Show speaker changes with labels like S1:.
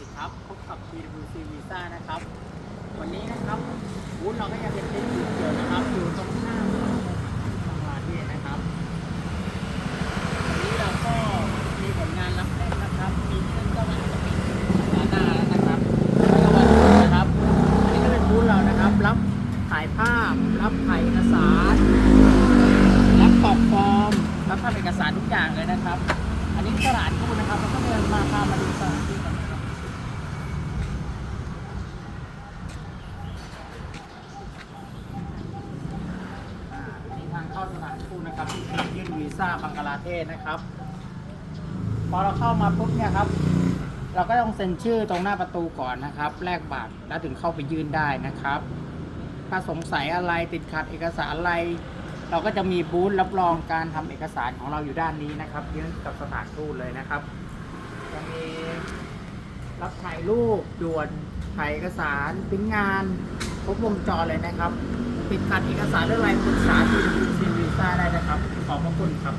S1: ดีครับพบกับ PWC Visa นะครับ วันนี้นะครับวุ้นเราก็ยังเป็นเช่นเดิมนะครับ อยู่ตรงหน้าของบางลาเทศนะครับวันนี้เราก็มีผลงานรับเล่นนะครับ มีขึ้นก็มาจะเป็นสัปดาห์หน้าแล้วนะครับแล้วก็วันศุกร์นะครับ อันนี้ก็เป็นบูธเรานะครับ รับถ่ายภาพ รับถ่ายเอกสาร รับกรอกฟอร์ม รับทำเอกสารทุกอย่างเลยนะครับ อันนี้ตลาดทูตนะครับเราก็เดินมาพามาดูสถานที่กันนะครับ อ่านี่ทางเข้า สถานทูตนะครับที่ยื่นวีซ่าบังกลาเทศนะครับ พอเราเข้ามาปุ๊บเนี่ยครับ เราก็ต้องเซ็นชื่อตรงหน้าประตูก่อนนะครับแลกบัตรแล้วถึงเข้าไปยื่นได้นะครับ ถ้าสงสัยอะไรติดขัดเอกสารอะไร เราก็จะมีบูธรับรองการทำเอกสารของเราอยู่ด้านนี้นะครับยื่นกับสถานทูตเลยนะครับจะมีรับถ่ายรูปด่วนถ่ายเอกสารปริ้นงานครบวงจรเลยนะครับติดขัดเอกสารเรื่องอะไรปรึกษาที่ซี ขอบพระคุณครับ